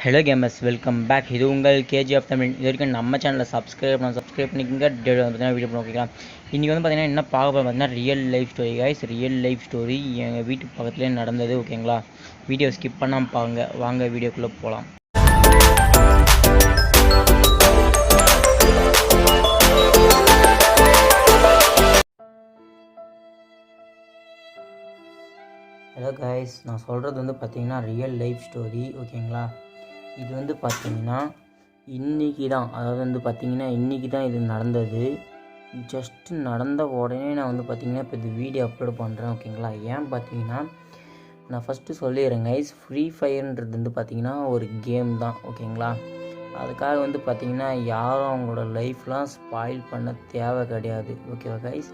Hello gamers welcome back இது உங்கள் KGF Tamil இது வரைக்கும் நம்ம சேனலில் சப்ஸ்கிரைப் பண்ண சப்ஸ்கிரைப் பண்ணிக்கோங்க. பார்த்தீங்கன்னா வீடியோ பண்ண ஓகேங்களா இன்றைக்கி வந்து பார்த்தீங்கன்னா என்ன பார்க்க போகிறோம் பார்த்தீங்கன்னா real life story guys real life story எங்கள் வீட்டு பக்கத்துலேயே நடந்தது ஓகேங்களா வீடியோ ஸ்கிப் பண்ணாமல் பாருங்க. வாங்க வீடியோக்குள்ளே போகலாம் ஹலோ கைஸ் நான் சொல்கிறது வந்து பார்த்தீங்கன்னா ரியல் லைஃப் ஸ்டோரி ஓகேங்களா இது வந்து பார்த்திங்கன்னா இன்றைக்கி தான். அதாவது வந்து பார்த்திங்கன்னா இன்றைக்கி தான் இது நடந்தது. ஜஸ்ட்டு நடந்த உடனே நான் வந்து பார்த்திங்கன்னா இப்போ இது வீடியோ அப்லோட் பண்ணுறேன் ஓகேங்களா ஏன் பார்த்தீங்கன்னா நான் ஃபஸ்ட்டு சொல்லிடுறேன் கைஸ் ஃப்ரீ ஃபயர்ன்றது வந்து பார்த்திங்கன்னா ஒரு கேம் தான் ஓகேங்களா அதுக்காக வந்து பார்த்தீங்கன்னா யாரும் அவங்களோட லைஃப்லாம் ஸ்பாயில் பண்ண தேவை கிடையாது ஓகேவா கைஸ்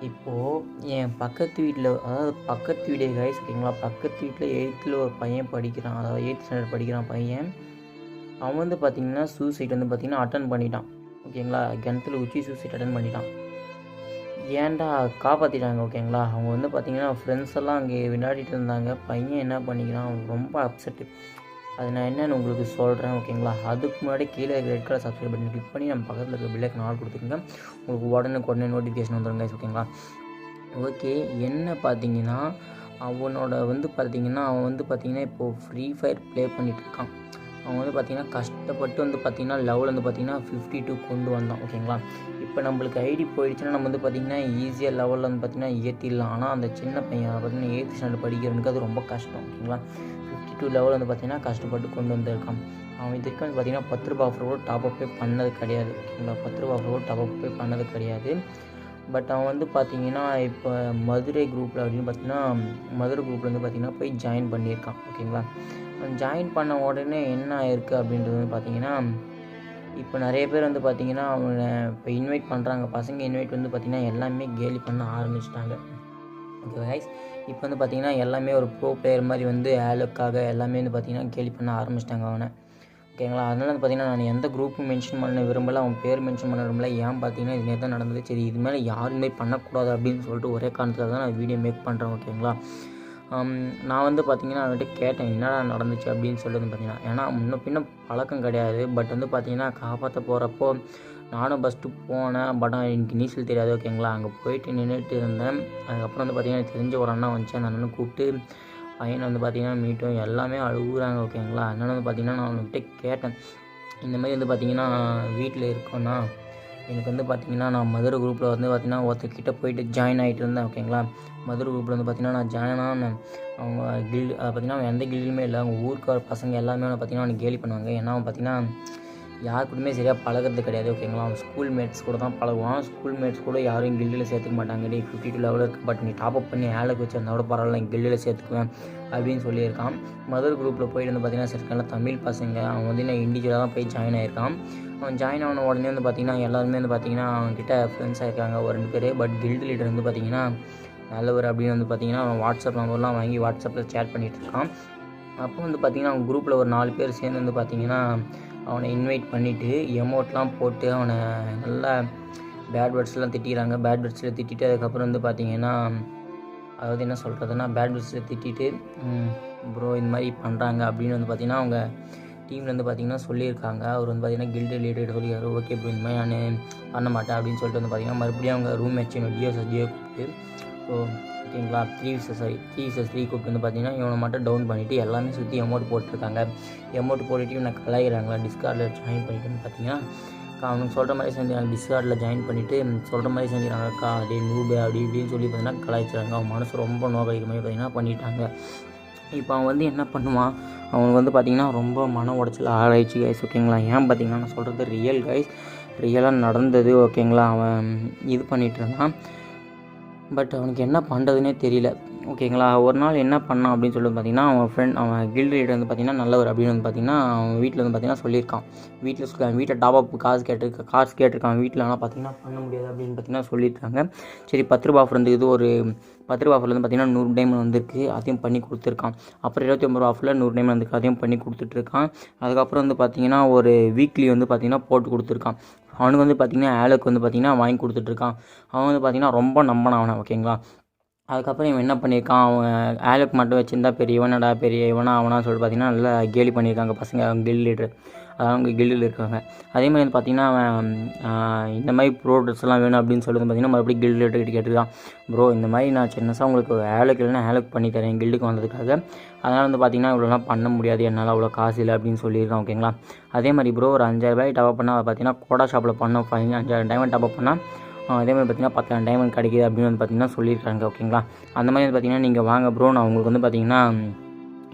இப்போது என் பக்கத்து வீட்டில் அதாவது பக்கத்து வீடே கைஸ் ஓகேங்களா பக்கத்து வீட்டில் எயித்தில் ஒரு பையன் படிக்கிறான். அதாவது எயித் ஸ்டாண்டர்ட் படிக்கிறான் பையன். அவன் வந்து பார்த்திங்கன்னா சூசைட் வந்து பார்த்திங்கன்னா அட்டன் பண்ணிட்டான். ஓகேங்களா? கிணத்துல உச்சி சூசைட் அட்டன் பண்ணிட்டான். ஏன்டா காப்பாற்றிட்டாங்க ஓகேங்களா? அவங்க வந்து பார்த்திங்கன்னா ஃப்ரெண்ட்ஸ் எல்லாம் அங்கே விளையாடிட்டு இருந்தாங்க. பையன் என்ன பண்ணிக்கிறான்? அவன் ரொம்ப அப்செட்டு அது நான் என்னென்னு உங்களுக்கு சொல்கிறேன் ஓகேங்களா? அதுக்கு முன்னாடி கீழே red colour subscribe button click பண்ணி நம்ம பக்கத்தில் இருக்க பில்லைக்கு நாள் கொடுத்துக்கோங்க. உங்களுக்கு உடனே உடனே நோட்டிஃபிகேஷன் வந்துடும் கைஸ் ஓகேங்களா? ஓகே என்ன பார்த்தீங்கன்னா அவனோட வந்து பார்த்தீங்கன்னா அவன் வந்து பார்த்தீங்கன்னா இப்போது ஃப்ரீ ஃபயர் ப்ளே பண்ணிகிட்ருக்கான் அவன் வந்து பார்த்தீங்கன்னா கஷ்டப்பட்டு வந்து பார்த்தீங்கன்னா லெவல் வந்து பார்த்தீங்கன்னா ஃபிஃப்டி டூ கொண்டு வந்தான் ஓகேங்களா? இப்போ நம்மளுக்கு ஐடி போயிடுச்சுன்னா நம்ம வந்து பார்த்தீங்கன்னா ஈஸியாக லெவலில் வந்து பார்த்தீங்கன்னா ஏற்றிடலாம் ஆனால் அந்த சின்ன பையன் பார்த்தீங்கன்னா எயித்து ஸ்டாண்டர்ட் படிக்கிறவனுக்கு அது ரொம்ப கஷ்டம் ஓகேங்களா? டூ லெவல் வந்து பார்த்தீங்கன்னா கஷ்டப்பட்டு கொண்டு வந்திருக்கான். அவன் இதுக்கு வந்து பார்த்தீங்கன்னா பத்து ரூபா ஆஃபர் கூட டாப் அப்பே பண்ணது கிடையாது. ஓகேங்களா? பத்து ரூபா ஆஃபர் கூட டாப் அப்பே பண்ணது கிடையாது. பட் அவன் வந்து பார்த்தீங்கன்னா இப்போ மதுரை குரூப்பில் அப்படின்னு பார்த்தீங்கன்னா மதுரை குரூப்பில் வந்து பார்த்தீங்கன்னா போய் ஜாயின் பண்ணியிருக்கான். ஓகேங்களா? ஜாயின் பண்ண உடனே என்ன ஆயிருக்கு அப்படின்றது வந்து பார்த்தீங்கன்னா இப்போ நிறைய பேர் வந்து பார்த்தீங்கன்னா அவனை இப்போ இன்வைட் பண்ணுறாங்க பசங்க இன்வைட் வந்து பார்த்தீங்கன்னா எல்லாமே கேலி பண்ண ஆரம்பிச்சிட்டாங்க. ஓகே கைஸ் இப்போ வந்து பார்த்தீங்கன்னா எல்லாமே ஒரு ப்ரோ பிளேயர் மாதிரி வந்து ஆலுக்காக எல்லாமே வந்து பார்த்தீங்கன்னா கேலி பண்ண ஆரம்பிச்சிட்டாங்க அவனை. ஓகேங்களா அதனால வந்து பார்த்தீங்கன்னா நான் எந்த குரூப்பும் மென்ஷன் பண்ண விரும்பல அவன் பேர் மென்ஷன் பண்ண விரும்பல. ஏன் பார்த்தீங்கன்னா இது தான் நடந்தது. சரி இது மேலே யாருமே பண்ணக்கூடாது அப்படின்னு சொல்லிட்டு ஒரே காரணத்துக்காக தான் நான் வீடியோ மேக் பண்ணுறேன் ஓகேங்களா நான் வந்து பார்த்தீங்கன்னா அவன்கிட்ட கேட்டேன் என்னடா நடந்துச்சு அப்படின்னு சொல்லிட்டு பார்த்தீங்கன்னா ஏன்னா முன்ன பின்ன பழக்கம் கிடையாது. பட் வந்து பார்த்தீங்கன்னா காப்பாற்ற போகிறப்போ நானும் ஃபஸ்ட்டு போனேன். பட் எனக்கு நீச்சல் தெரியாது ஓகேங்களா அங்கே போயிட்டு நின்றுட்டு இருந்தேன். அதுக்கப்புறம் வந்து பார்த்திங்கன்னா எனக்கு தெரிஞ்ச ஒரு அண்ணா வந்துச்சு. அந்த அண்ணனை கூப்பிட்டு பையனை வந்து பார்த்திங்கன்னா மீட்டும் எல்லாமே அழுகுறாங்க ஓகேங்களா அண்ணன் வந்து பார்த்தீங்கன்னா நான் அவன்கிட்ட கேட்டேன். இந்த மாதிரி வந்து பார்த்திங்கன்னா வீட்டில் இருக்கோன்னா எனக்கு வந்து பார்த்திங்கன்னா நான் மதுரை குரூப்பில் வந்து பார்த்திங்கன்னா ஒருத்தர்கிட்ட போயிட்டு ஜாயின் ஆகிட்டு இருந்தேன் ஓகேங்களா மதுரை குரூப்பில் வந்து பார்த்தீங்கன்னா நான் ஜாயின் ஆனேன் அவங்க கில் பார்த்தீங்கன்னா அவன் எந்த கில்லுமே இல்லை. அவங்க ஊருக்கார பசங்க எல்லாமே வந்து பார்த்தீங்கன்னா அவனை கேலி பண்ணுவாங்க. ஏன்னா அவன் பார்த்தீங்கன்னா யார் சரியாக பழகிறது கிடையாது. ஓகேங்களா அவன் ஸ்கூல் மேட்ஸ் கூட தான் பழகுவான். ஸ்கூல் மேட்ஸ் கூட யாரும் கில்டில் சேர்த்துக்க மாட்டாங்க. நீ ஃபிஃப்டி டூ லெவலில் இருக்கு. பட் நீ டாப் அப் பண்ணி ஏழுக்கு வச்சிருந்தா கூட பரவாயில்ல. கில்டில் சேர்த்துக்குவேன். அப்படின்னு சொல்லியிருக்கான். மதர் குரூப்பில் போயிட்டு வந்து பார்த்தீங்கன்னா சரிக்கான தமிழ் பசங்க. அவன் வந்து நான் இண்டிவிஜுவலாக தான் போய் ஜாயின் ஆயிருக்கான். அவன் ஜாயின் ஆன உடனே வந்து பார்த்தீங்கன்னா எல்லாருமே வந்து பார்த்தீங்கன்னா அவன்கிட்ட ஃப்ரெண்ட்ஸ் ஆயிருக்காங்க ஒரு ரெண்டு பேர். பட் கில்டு லீடர் வந்து பார்த்தீங்கன்னா நல்லவர் அப்படின்னு வந்து பார்த்தீங்கன்னா அவன் வாட்ஸ்அப் நம்பர்லாம் வாங்கி வாட்ஸ்அப்பில் சேட் பண்ணிகிட்டு இருக்கான். அப்போ வந்து பார்த்தீங்கன்னா அவன் குரூப்பில் ஒரு நாலு பேர் சேர்ந்து வந்து பார்த்தீங்கன்னா அவனை இன்வைட் பண்ணிவிட்டு எமோட்லாம் போட்டு அவனை நல்லா பேட் வேர்ட்ஸ்லாம் திட்டிக்கிறாங்க. பேட் வேர்ட்ஸில் திட்டிட்டு அதுக்கப்புறம் வந்து பார்த்தீங்கன்னா அதாவது என்ன சொல்கிறதுனா பேட் வேர்ட்ஸில் திட்டிட்டு ப்ரோ இந்த மாதிரி பண்ணுறாங்க அப்படின்னு வந்து பார்த்தீங்கன்னா அவங்க டீமில் வந்து பார்த்திங்கன்னா சொல்லியிருக்காங்க. அவர் வந்து பார்த்தீங்கன்னா கில்டு லீடர் சொல்லியிருக்காரு. ஓகே ப்ரோ இந்த மாதிரி நான் பண்ண மாட்டேன். அப்படின்னு சொல்லிட்டு வந்து பார்த்திங்கன்னா மறுபடியும் அவங்க ரூம் மேட்ச் டிஎஸ்எஸ் ஜியோ கூப்பிட்டு ஸோ ஓகேங்களா? Three wishes sorry three wishes three கூப்பிட்டு வந்து பார்த்தீங்கன்னா இவனை மட்டும் டவுன் பண்ணிவிட்டு எல்லாமே சுற்றி அமௌண்ட் போட்டிருக்காங்க. அமௌண்ட் போட்டுட்டு இவனை கலாயிறாங்களா டிஸ்கார்டில் ஜாயின் பண்ணிட்டுன்னு பார்த்தீங்கன்னா அவனுக்கு சொல்கிற மாதிரி செஞ்சாங்க டிஸ்கார்டில் ஜாயின் பண்ணிவிட்டு சொல்கிற மாதிரி செஞ்சுறாங்கக்கா அதே நூபு அப்படி இப்படின்னு சொல்லி பார்த்தீங்கன்னா கலாய்ச்சிறாங்க அவன் மனசு ரொம்ப நோக்கடிக்கிற மாதிரி பார்த்தீங்கன்னா பண்ணிட்டாங்க. இப்போ அவன் வந்து என்ன பண்ணுவான்? அவனுக்கு வந்து பார்த்திங்கன்னா ரொம்ப மன உடச்சல் ஆராய்ச்சி கைஸ் ஓகேங்களா? ஏன் பார்த்தீங்கன்னா நான் சொல்கிறது ரியல் கைஸ் ரியலாக நடந்தது ஓகேங்களா? அவன் இது பண்ணிட்டு இருந்தான். பட் அவனுக்கு என்ன பண்ணுறதுனே தெரியல. ஓகேங்களா? ஒரு நாள் என்ன பண்ணான் அப்படின்னு சொல்லி பார்த்தீங்கன்னா அவன் ஃப்ரெண்ட் அவன் கில்ட் லீடர் வந்து பார்த்தீங்கன்னா நல்லவர் அப்படின்னு வந்து பார்த்தீங்கன்னா அவன் வீட்டில் வந்து பார்த்தீங்கன்னா சொல்லியிருக்கான். வீட்டில் சொல்லி அவன் வீட்டில் டாப் அப் காசு கேட்டிருக்க காசு கேட்டிருக்கான். வீட்டில் ஆனால் பார்த்தீங்கன்னா பண்ண முடியாது அப்படின்னு பார்த்தீங்கன்னா சொல்லியிருக்காங்க. சரி பத்து ரூபா ஆஃபர் இது ஒரு பத்து ரூபா ஆஃபரில் வந்து பார்த்தீங்கன்னா நூறு டைம் வந்திருக்கு. அதையும் பண்ணி கொடுத்துருக்கான். அப்புறம் இருபத்தி ஒம்பது ரூபா ஆஃபரில் நூறு டைம் வந்துருக்கு. அதையும் பண்ணி கொடுத்துட்ருக்கான். அதுக்கப்புறம் வந்து பார்த்தீங்கன்னா ஒரு வீக்லி வந்து பார்த்தீங்கன்னா போட்டு கொடுத்துருக்கான். அவனுக்கு வந்து பார்த்தீங்கன்னா ஆளுக்கு வந்து பார்த்தீங்கன்னா வாங்கி கொடுத்துட்ருக்கான். அவன் வந்து பார்த்தீங்கன்னா ரொம்ப நம்பினான் அவனை ஓகேங்களா? அதுக்கப்புறம் இவன் என்ன பண்ணியிருக்கான்? அவன் ஆலுக்கு மட்டும் வச்சுருந்தா பெரிய இவனடா பெரிய இவனா அவனா சொல்லிட்டு பார்த்தீங்கன்னா நல்லா கேலி பண்ணியிருக்காங்க பசங்க. அவங்க கில் லீடர் அதாவது அவங்க கில்லில் இருக்காங்க. அதே மாதிரி வந்து பார்த்தீங்கன்னா அவன் இந்த மாதிரி ப்ரோ ட்ரெஸ்லாம் வேணும் அப்படின்னு சொல்லிட்டு பார்த்தீங்கன்னா மறுபடியும் கில் லீடர் கிட்ட கேட்டுருக்கான். ப்ரோ இந்த மாதிரி நான் சின்னஸாக உங்களுக்கு ஆலுக்கு இல்லைன்னா ஆலுக்கு பண்ணி தரேன். கில்டுக்கு வந்ததுக்காக அதனால் வந்து பார்த்தீங்கன்னா இவ்வளோலாம் பண்ண முடியாது. என்னால் அவ்வளோ காசு இல்லை அப்படின்னு சொல்லியிருக்கான் ஓகேங்களா அதே மாதிரி ப்ரோ ஒரு அஞ்சாயிரம் ரூபாய் டாப் பண்ணால் பார்த்தீங்கன்னா கோடா ஷாப்பில் பண்ணோம். ஃபைன் அஞ்சாயிரம் டைமண்ட் டாப் பண்ணால் அதே மாதிரி பார்த்தீங்கன்னா பத்தாயிரம் டைமண்ட் கிடைக்குது அப்படின்னு வந்து பார்த்தீங்கன்னா சொல்லியிருக்காங்க ஓகேங்களா? அந்த மாதிரி வந்து பார்த்தீங்கன்னா நீங்கள் வாங்க ப்ரோ நான் உங்களுக்கு வந்து பார்த்தீங்கன்னா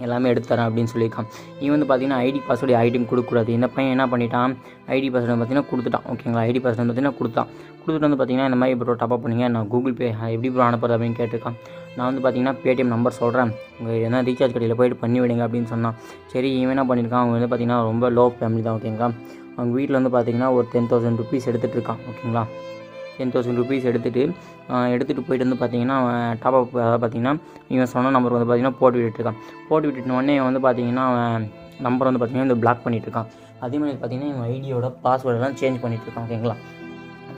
எல்லாமே எடுத்து தரேன் அப்படின்னு சொல்லியிருக்கான். இவன் வந்து பார்த்தீங்கன்னா ஐடி பாஸ்வேர்டு ஐடியும் கொடுக்கக்கூடாது. இந்த பையன் என்ன பண்ணிட்டான்? ஐடி பாஸ்வேர்டு பார்த்தீங்கன்னா கொடுத்துட்டான் ஓகேங்களா? ஐடி பாஸ்வேர்டு பார்த்தீங்கன்னா கொடுத்தான் கொடுத்துட்டு வந்து பார்த்தீங்கன்னா இந்த மாதிரி ப்ரோ டப்பா பண்ணீங்க. நான் கூகுள் பே எப்படி ப்ரோ அனுப்புறது அப்படின்னு கேட்டிருக்கான். நான் வந்து பார்த்தீங்கன்னா பேடிஎம் நம்பர் சொல்கிறேன் உங்கள் என்ன ரீசார்ஜ் கடையில் போயிட்டு பண்ணி விடுங்க அப்படின்னு சொன்னான். சரி இவன் என்ன பண்ணியிருக்கான் அவங்க வந்து பார்த்தீங்கன்னா ரொம்ப லோ ஃபேமிலி தான் ஓகேங்களா? அவங்க வீட்டில் வந்து பார்த்தீங்கன்னா ஒரு டென் தௌசண்ட் ருபீஸ் எடுத்துகிட்டு இருக்கான் ஓகேங்களா? டென் தௌசண்ட் ருபீஸ் எடுத்துகிட்டு எடுத்துகிட்டு போயிட்டு வந்து பார்த்தீங்கன்னா அவன் டாப் அப் அதாவது பார்த்தீங்கன்னா இவன் சொன்ன நம்பர் வந்து பார்த்தீங்கன்னா போட்டு விட்டுருக்கான் போட்டு விட்டுட்டோடனே வந்து பார்த்தீங்கன்னா அவன் நம்பர் வந்து பார்த்தீங்கன்னா இந்த பிளாக் பண்ணிட்டு இருக்கான். அதே மாதிரி பார்த்தீங்கன்னா இவன் ஐடியோட பாஸ்வேர்டெல்லாம் சேஞ்ச் பண்ணிட்டு இருக்கான் ஓகேங்களா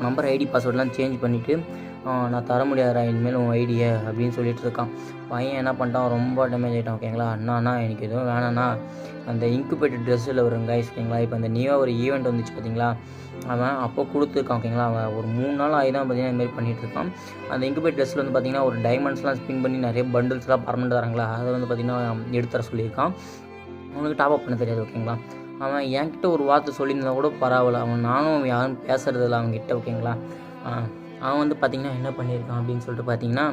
நம்பர் ஐடி பாஸ்வேர்டெலாம் சேஞ்ச் பண்ணிவிட்டு நான் தர முடியாதுடா இனிமேல் உன் ஐடியை அப்படின்னு சொல்லிட்டு இருக்கான். பையன் என்ன பண்ணிட்டான் ரொம்ப டேமேஜ் ஆகிட்டான் ஓகேங்களா அண்ணாண்ணா எனக்கு எதுவும் வேணாண்ணா. அந்த இன்குபேட்டட் ட்ரெஸ்ஸில் வருங்க கைஸ் ஓகேங்களா இப்போ அந்த நியூவாக ஒரு ஈவெண்ட் வந்துச்சு பார்த்தீங்களா அவன் அப்போ கொடுத்துருக்கான் ஓகேங்களா? அவன் ஒரு மூணு நாள் ஆகி தான் பார்த்தீங்கன்னா இந்த பண்ணிகிட்ருக்கான் இருக்கான் அந்த இன்குபேட் ட்ரெஸ்ஸில் வந்து பார்த்திங்கன்னா ஒரு டைமண்ட்ஸ்லாம் ஸ்பின் பண்ணி நிறைய பண்டில்ஸ்லாம் பர்மனெண்ட் தராங்களா? அதை வந்து பார்த்தீங்கன்னா எடுத்து தர சொல்லியிருக்கான். அவனுக்கு டாப் அப் பண்ண தெரியாது ஓகேங்களா? அவன் என்கிட்ட ஒரு வார்த்தை சொல்லியிருந்தா கூட பரவாயில்ல. அவன் நானும் அவன் யாரும் பேசுறதில்ல அவன்கிட்ட ஓகேங்களா? அவன் வந்து பார்த்திங்கன்னா என்ன பண்ணியிருக்கான் அப்படின்னு சொல்லிட்டு பார்த்தீங்கன்னா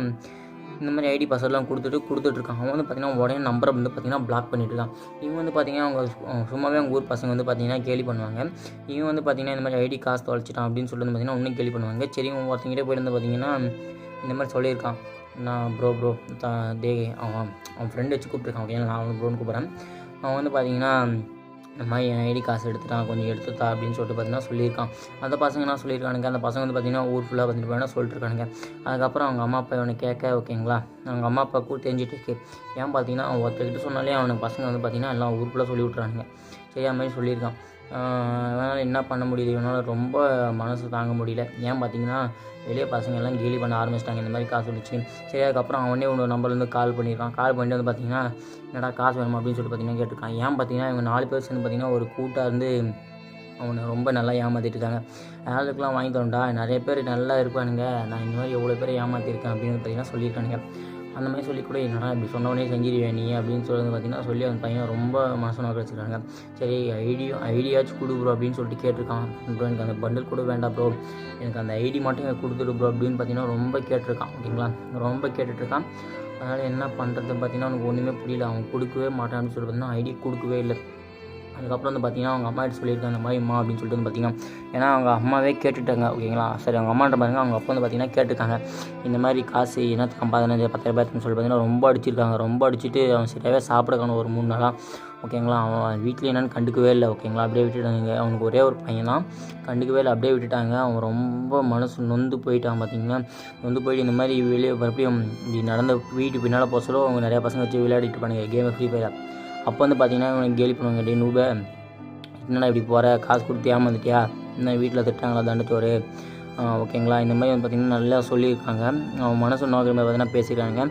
இந்த மாதிரி ஐடி பாஸ்வேர்ட்லாம் கொடுத்துட்டு கொடுத்துட்ருக்கான் அவன் வந்து பார்த்தீங்கன்னா உடனே நம்பரை வந்து பார்த்தீங்கன்னா பிளாக் பண்ணிட்டுருக்கான் இவன் வந்து பார்த்தீங்கன்னா அவங்க சு- சும்மாவே அவங்க ஊர் பசங்க வந்து பார்த்திங்கன்னா கேலி பண்ணுவாங்க. இவன் வந்து பார்த்திங்கன்னா இந்த மாதிரி ஐடி காசு தொலைச்சிட்டான் அப்படின்னு சொல்லிட்டு வந்து பார்த்தீங்கன்னா ஒன்றும் கேலி பண்ணுவாங்க. சரி இவன் ஒருத்தங்கிட்ட போயிட்டு வந்து பார்த்தீங்கன்னா இந்த மாதிரி சொல்லியிருக்கான். நான் ப்ரோ ப்ரோ டே அவன் அவன் ஃப்ரெண்டு வச்சு கூப்பிட்ருக்கான் ஓகே நான் அவன் ப்ரோன்னு கூப்பிட்றேன். அவன் வந்து பார்த்திங்கன்னா இந்த மாதிரி என் ஐடி காசு எடுத்துட்டான் கொஞ்சம் எடுத்துட்டா அப்படின்னு சொல்லிட்டு பார்த்தீங்கன்னா சொல்லியிருக்கான். அந்த பசங்க என்ன சொல்லியிருக்கானுங்க? அந்த பசங்க வந்து பார்த்தீங்கன்னா ஊர் ஃபுல்லாக வந்துட்டு போயினா சொல்லிட்டு இருக்கானுங்க அதுக்கப்புறம் அவங்க அம்மா அப்பா இவனை கேட்க ஓகேங்களா? அவங்க அம்மா அப்பா கூட தெரிஞ்சுட்டு இருக்கு. ஏன் பார்த்தீங்கன்னா அவன் ஒருத்தர்கிட்ட சொன்னாலே அவனுக்கு பசங்க வந்து பார்த்தீங்கன்னா எல்லாம் ஊர் ஃபுல்லாக சொல்லி விட்றானுங்க சரியா மாதிரி சொல்லியிருக்கான். அதனால் என்ன பண்ண முடியுது? இவனால் ரொம்ப மனசு தாங்க முடியல. ஏன் பார்த்தீங்கன்னா வெளியே பசங்கள்லாம் கேலி பண்ண ஆரம்பிச்சிட்டாங்க. இந்த மாதிரி காசு வந்துச்சு. சரி அதுக்கப்புறம் அவனே உன்னோட நம்பர்லேருந்து கால் பண்ணியிருக்கான் கால் பண்ணிட்டு வந்து பார்த்தீங்கன்னா என்னடா காசு வேணுமா? அப்படின்னு சொல்லிட்டு பார்த்தீங்கன்னா கேட்டிருக்கான். ஏன் பார்த்தீங்கன்னா இவங்க நாலு பேர் சேர்ந்து பார்த்தீங்கன்னா ஒரு கூட்டாக இருந்து அவனை ரொம்ப நல்லா ஏமாற்றிட்டு இருக்காங்க. ஆளுக்கெலாம் வாங்கி தரோம்டா நிறைய பேர் நல்லா இருப்பானுங்க. நான் இந்த மாதிரி எவ்வளோ பேர் ஏமாற்றிருக்கேன் அப்படின்னு பார்த்தீங்கன்னா சொல்லியிருக்கானுங்க. அந்த மாதிரி சொல்லி கூட என்னடா இப்படி சொன்னவனே செஞ்சிருவேன் நீ அப்படின்னு சொல்லி பார்த்தீங்கன்னா சொல்லி அந்த பையன் ரொம்ப மனசு நோக்க வச்சுருக்காங்க சரி ஐடியோ ஐடியாச்சும் கொடு ப்ரோ அப்படின்னு சொல்லிட்டு கேட்டிருக்கான். ப்ரோ எனக்கு அந்த பண்டில் கூட வேண்டாம் ப்ரோ எனக்கு அந்த ஐடி மட்டும் எனக்கு கொடுத்துரு ப்ரோ அப்படின்னு பார்த்தீங்கன்னா ரொம்ப கேட்டிருக்கான். ஓகேங்களா? ரொம்ப கேட்டுட்ருக்கான். அதனால் என்ன பண்ணுறது பார்த்தீங்கன்னா அவனுக்கு ஒன்றுமே புரியல. அவன் கொடுக்கவே மாட்டான் சொல்லி பார்த்தீங்கன்னா ஐடி கொடுக்கவே இல்லை. அதுக்கப்புறம் வந்து பார்த்தீங்கன்னா அவங்க அம்மா கிட்ட சொல்லியிருக்காங்க அந்த மாதிரி அம்மா அப்படின்னு சொல்லிட்டு வந்து பார்த்தீங்கன்னா ஏன்னா அவங்க அம்மாவே கேட்டுட்டாங்க ஓகேங்களா? சரி அவங்க அம்மாட்ட பாருங்க அவங்க அப்பா வந்து பார்த்தீங்கன்னா கேட்டுருக்காங்க இந்த மாதிரி காசு என்ன பதினஞ்சு பத்தாயிரம் ரூபாய்க்குன்னு சொல்லி பார்த்தீங்கன்னா ரொம்ப அடிச்சிருக்காங்க. ரொம்ப அடிச்சுட்டு அவன் சரியாகவே சாப்பிடக்கான ஒரு மூணு நாளாக ஓகேங்களா? அவன் வீட்டில் என்னென்னு கண்டுக்கவே இல்லை ஓகேங்களா? அப்படியே விட்டுட்டாங்க. அவனுக்கு ஒரே ஒரு பையன் தான் கண்டுக்கவே இல்லை அப்படியே விட்டுட்டாங்க. அவன் ரொம்ப மனசு நொந்து போயிட்டான் பார்த்தீங்கன்னா நொந்து போயிட்டு இந்த மாதிரி வெளியே மறுபடியும் இப்படி நடந்த வீட்டு பின்னால் போக சொல்ல அவங்க நிறையா பசங்க வச்சு விளையாடிட்டு இருப்பானுங்க கேமை ஃப்ரீ ஃபயர். அப்போ வந்து பார்த்தீங்கன்னா இவனுக்கு கேலி பண்ணுவாங்க டே நூபே என்னடா இப்படி போகிற காசு கொடுத்து ஏமாந்துட்டியா? என்ன வீட்டில் திட்டாங்களா தண்டச்சோறு ஓகேங்களா? இந்த மாதிரி வந்து பார்த்திங்கன்னா நல்லா சொல்லியிருக்காங்க. அவன் மனசு நோக்கிற மாதிரி பார்த்தீங்கன்னா பேசியிருக்காங்க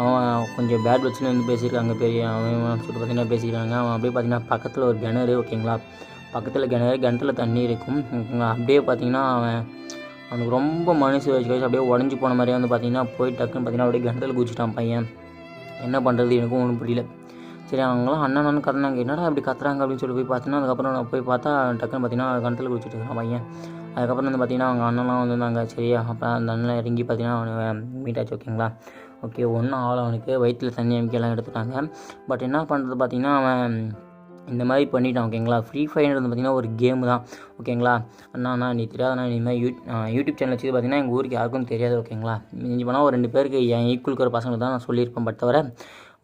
அவன் கொஞ்சம் பேட் வச்சுன்னு வந்து பேசியிருக்காங்க. பெரிய அவன் சொல்லிட்டு பார்த்தீங்கன்னா பேசியிருக்காங்க அவன் அப்படியே பார்த்தீங்கன்னா பக்கத்தில் ஒரு கிணறு ஓகேங்களா? பக்கத்தில் கிணறு கிணத்துல தண்ணி இருக்கும். அப்படியே பார்த்தீங்கன்னா அவன் அவனுக்கு ரொம்ப மனசு வச்சு வச்சு அப்படியே உடஞ்சி போன மாதிரியே வந்து பார்த்தீங்கன்னா போய் டக்குன்னு பார்த்தீங்கன்னா அப்படியே கிணத்துல குதிச்சிட்டான் பையன். என்ன பண்ணுறது எனக்கும் ஒன்றும் புரியல. சரி அவங்களாம் அண்ணன் அண்ணன் கத்துனாங்க. என்னடா இப்படி கத்துறாங்க அப்படின்னு சொல்லி போய் பார்த்தோன்னா அதுக்கப்புறம் நான் போய் பார்த்தா டக்குன்னு பார்த்தீங்கன்னா கிணத்துல குடிச்சிட்டு இருக்கான் பையன். அதுக்கப்புறம் வந்து பார்த்தீங்கன்னா அவங்க அண்ணன்லாம் வந்திருந்தாங்க. சரியா அப்புறம் அந்த அண்ணன் இறங்கி பார்த்தீங்கன்னா அவனை மீட் ஆச்சு ஓகேங்களா? ஓகே ஒன்றும் ஆள் அவனுக்கு வயிற்றில் தண்ணி அமைக்கலாம் எடுத்துட்டாங்க. பட் என்ன பண்ணுறது பார்த்தீங்கன்னா அவன் இந்த மாதிரி பண்ணிட்டான் ஓகேங்களா? ஃப்ரீ ஃபயர்ன்றது பார்த்தீங்கன்னா ஒரு கேம் தான் ஓகேங்களா? அண்ணா அண்ணா நீ தெரியாதண்ணா நீ மாதிரி யூ யூடியூப் சேனல் வச்சு பார்த்தீங்கன்னா எங்கள் ஊருக்கு யாருக்கும் தெரியாது ஓகேங்களா? மிஞ்சி போனால் ஒரு ரெண்டு பேருக்கு என் ஈக்குவல் இருக்கிற பசங்களுக்கு தான் நான் சொல்லியிருப்பேன் பட் தவிர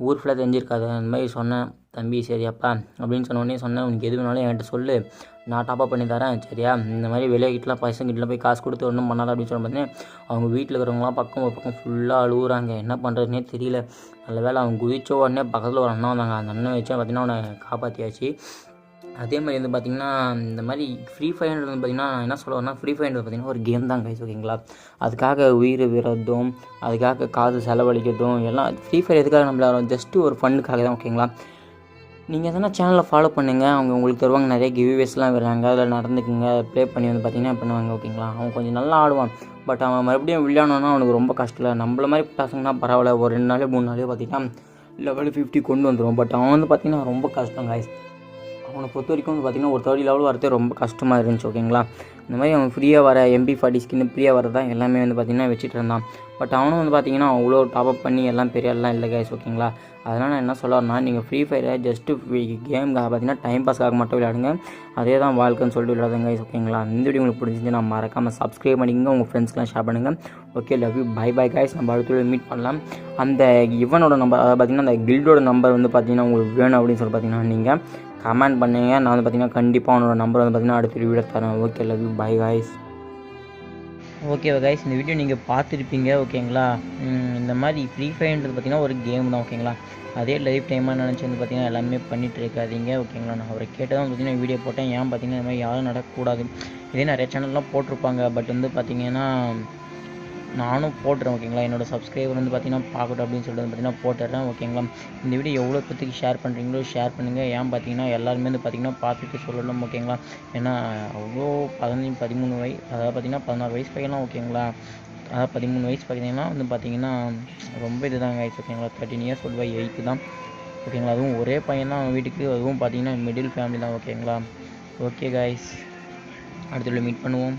ஊர் ஃபுல்லாக தெரிஞ்சிருக்காது அந்த மாதிரி சொன்னேன். தம்பி சரியாப்பா அப்படின்னு சொன்ன உடனே சொன்னேன். உனக்கு எது வேணாலும் என்கிட்ட சொல்லு. நான் டாப்அப் பண்ணி தரேன். சரியா? இந்த மாதிரி வெளியே கிட்டலாம் பசங்கிட்டலாம் போய் காசு கொடுத்து ஒன்றும் பண்ணாத அப்படின்னு சொல்லி பார்த்தீங்கன்னா அவங்க வீட்டில் இருக்கிறவங்களாம் பக்கம் ஒரு பக்கம் ஃபுல்லாக அழுகுறாங்க என்ன பண்ணுறதுனே தெரியல. நல்ல வேலை அவங்க குதிச்ச உடனே பக்கத்தில் ஒரு அண்ணன் வந்தாங்க. அந்த அண்ணன் வச்சு பார்த்தீங்கன்னா அவனை காப்பாற்றியாச்சு அதே மாதிரி வந்து பார்த்திங்கன்னா இந்த மாதிரி ஃப்ரீ ஃபயர் வந்து பார்த்திங்கன்னா நான் என்ன சொல்லுவேன்னா ஃப்ரீ ஃபயர் பார்த்திங்கன்னா ஒரு கேம் தான் கைஸ் ஓகேங்களா அதுக்காக உயிர் விரதும் அதுக்காக காது செலவழிக்கிறதும் எல்லாம் ஃப்ரீ ஃபயர் எதுக்காக நம்மள ஜஸ்ட்டு ஒரு ஃபண்டுக்காக தான் ஓகேங்களா நீங்கள் எதனா சேனலை ஃபாலோ பண்ணுங்கள் அவங்க உங்களுக்கு தருவாங்க நிறைய கிவ்வேஸ்லாம் வர்றாங்க அதில் நடந்துக்குங்க ப்ளே பண்ணி வந்து பார்த்தீங்கன்னா பண்ணுவாங்க ஓகேங்களா அவன் கொஞ்சம் நல்லா ஆடுவான். பட் அவன் மறுபடியும் விளையாடணுன்னா அவனுக்கு ரொம்ப கஷ்டம் நம்மள மாதிரி பசங்கன்னா பரவாயில்ல ஒரு ரெண்டு நாளே மூணு நாளே பார்த்தீங்கன்னா லெவல் ஃபிஃப்டி கொண்டு வந்துடும் பட் அவன் வந்து பார்த்திங்கன்னா ரொம்ப கஷ்டம் காய்ஸ் அவனை பொறுத்த வரைக்கும் வந்து பார்த்திங்கன்னா ஒரு தேர்ட்டி லெவல் வரதே ரொம்ப கஷ்டமாக இருந்துச்சு ஓகேங்களா இந்த மாதிரி அவன் ஃப்ரீயாக வர எம்பி ஃபார்ட்டி ஸ்கின் ஃப்ரீயாக வரதான் எல்லாமே வந்து பார்த்திங்கன்னா வச்சுட்டு இருந்தான். பட் அவனும் வந்து பார்த்திங்கன்னா அவ்வளோ டாப்அப் பண்ணி எல்லாம் பெரிய எல்லாம் இல்லை கைஸ் ஓகேங்களா அதனால் நான் என்ன சொல்ல வரேன்னா நீங்கள் ஃப்ரீ ஃபயரை ஜஸ்ட்டு கேம் பார்த்தீங்கன்னா டைம் பாஸ்க்காக மட்டும் விளையாடுங்க. அதே தான் வாழ்க்கைன்னு சொல்லிட்டு விளையாடுங்க கைஸ் ஓகேங்களா இந்த வீடியோ உங்களுக்கு பிடிச்சிருந்து நான் மறக்காமல் சப்ஸ்கிரைப் பண்ணிக்கங்க உங்கள் ஃப்ரெண்ட்ஸ்க்கெலாம் ஷேர் பண்ணுங்கள் okay love you bye bye guys நம்ம அடுத்த மீட் பண்ணலாம். அந்த இவனோட நம்பர் அதாவது பார்த்திங்கன்னா அந்த கில்டோட நம்பர் வந்து பார்த்திங்கன்னா உங்களுக்கு வேணும் அப்படின்னு சொல்லி பார்த்தீங்கன்னா நீங்கள் கமெண்ட் பண்ணுங்க. நான் வந்து பார்த்தீங்கன்னா கண்டிப்பாக உன்னோட நம்பர் வந்து பார்த்தீங்கன்னா அடுத்த வீடியோ தரேன். Okay love you bye guys okay guys இந்த வீடியோ நீங்கள் பார்த்துருப்பீங்க. ஓகேங்களா இந்த மாதிரி ஃப்ரீ ஃபயர்ன்றது பார்த்தீங்கன்னா ஒரு கேம் தான். ஓகேங்களா அதே லைஃப் டைமாக நினச்சி வந்து பார்த்தீங்கன்னா எல்லாமே பண்ணிகிட்டு இருக்காதீங்க. ஓகேங்களா நான் அவரை கேட்டு தான் பார்த்தீங்கன்னா வீடியோ போட்டேன். ஏன் பார்த்தீங்கன்னா இந்த மாதிரி யாரும் நடக்கக்கூடாது. இதே நிறைய சேனல்லாம் போட்டிருப்பாங்க. பட் வந்து பார்த்தீங்கன்னா நானும் போட்டுறேன் ஓகேங்களா என்னோட சப்ஸ்கிரைபர் வந்து பார்த்தீங்கன்னா பார்க்கட்டும் அப்படின்னு சொல்லிட்டு வந்து பார்த்தீங்கன்னா போட்டுடுறேன் ஓகேங்களா இந்த வீடியோ எவ்வளோ பேத்துக்கு ஷேர் பண்ணுறீங்களோ ஷேர் பண்ணுங்கள் ஏன் பார்த்தீங்கன்னா எல்லாருமே வந்து பார்த்தீங்கன்னா பார்த்துட்டு சொல்லணும் ஓகேங்களா ஏன்னா அவ்வளோ பதினஞ்சு பதிமூணு வயசு அதாவது பார்த்தீங்கன்னா பதினாறு வயசு பையன்லாம் ஓகேங்களா அதாவது பதிமூணு வயசு பார்த்தீங்கன்னா வந்து பார்த்தீங்கன்னா ரொம்ப இதுதாங்க ஆயிடுச்சு ஓகேங்களா தேர்ட்டின் இயர்ஸ் ஒரு எயித்து தான் ஓகேங்களா அதுவும் ஒரே பையன் தான் அவன் வீட்டுக்கு அதுவும் பார்த்தீங்கன்னா மிடில் ஃபேமிலி தான் ஓகேங்களா ஓகே காய்ஸ் அடுத்த மீட் பண்ணுவோம்.